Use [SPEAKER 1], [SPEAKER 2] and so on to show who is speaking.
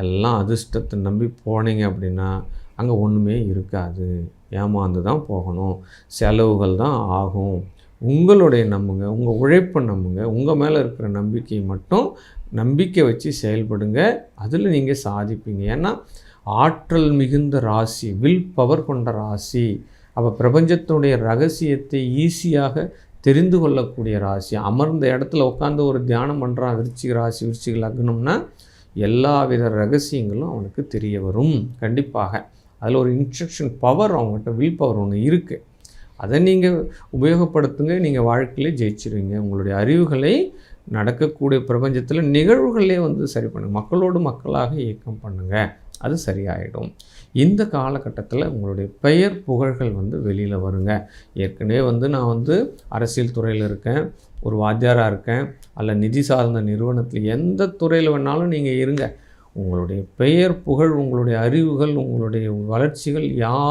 [SPEAKER 1] இதெல்லாம் அதிர்ஷ்டத்தை நம்பி போனீங்க அப்படின்னா அங்கே ஒன்றுமே இருக்காது. ஏமாந்து தான் போகணும். செலவுகள் தான் ஆகும். உங்களுடைய நம்புங்க உங்கள் உழைப்பை நம்புங்க. உங்கள் மேலே இருக்கிற நம்பிக்கையை மட்டும் நம்பிக்கை வச்சு செயல்படுங்க. அதில் நீங்கள் சாதிப்பீங்க. ஏன்னா ஆற்றல் மிகுந்த ராசி வில் பவர் கொண்ட ராசி. அப்போ பிரபஞ்சத்தினுடைய ரகசியத்தை ஈஸியாக தெரிந்து கொள்ளக்கூடிய ராசி. அமர்ந்த இடத்துல உட்காந்து ஒரு தியானம் பண்ணுறான் விருச்சிக ராசி விருச்சிக லக்னம்னா எல்லா வித ரகசியங்களும் அவனுக்கு தெரிய வரும். கண்டிப்பாக. அதில் ஒரு இன்ஸ்ட்ரக்ஷன் பவர் அவங்ககிட்ட வில் பவர் ஒன்று இருக்குது அதை நீங்கள் உபயோகப்படுத்துங்க நீங்கள் வாழ்க்கையிலே ஜெயிச்சிருவீங்க. உங்களுடைய அறிவுகளை நடக்கக்கூடிய பிரபஞ்சத்தில் நிகழ்வுகளே வந்து சரி பண்ணுங்கள் மக்களோடு மக்களாக இயக்கம் பண்ணுங்கள் அது சரியாயிடும். இந்த காலகட்டத்தில் உங்களுடைய பெயர் புகழ்கள் வந்து வெளியில் வருங்க. ஏற்கனவே வந்து நான் வந்து அரசியல் துறையில் இருக்கேன் ஒரு வாத்தியாராக இருக்கேன் அல்ல நிதி சார்ந்த நிறுவனத்தில் எந்த துறையில் வேணாலும் நீங்கள் இருங்க. உங்களுடைய பெயர் புகழ் உங்களுடைய அறிவுகள் உங்களுடைய வளர்ச்சிகள் யார்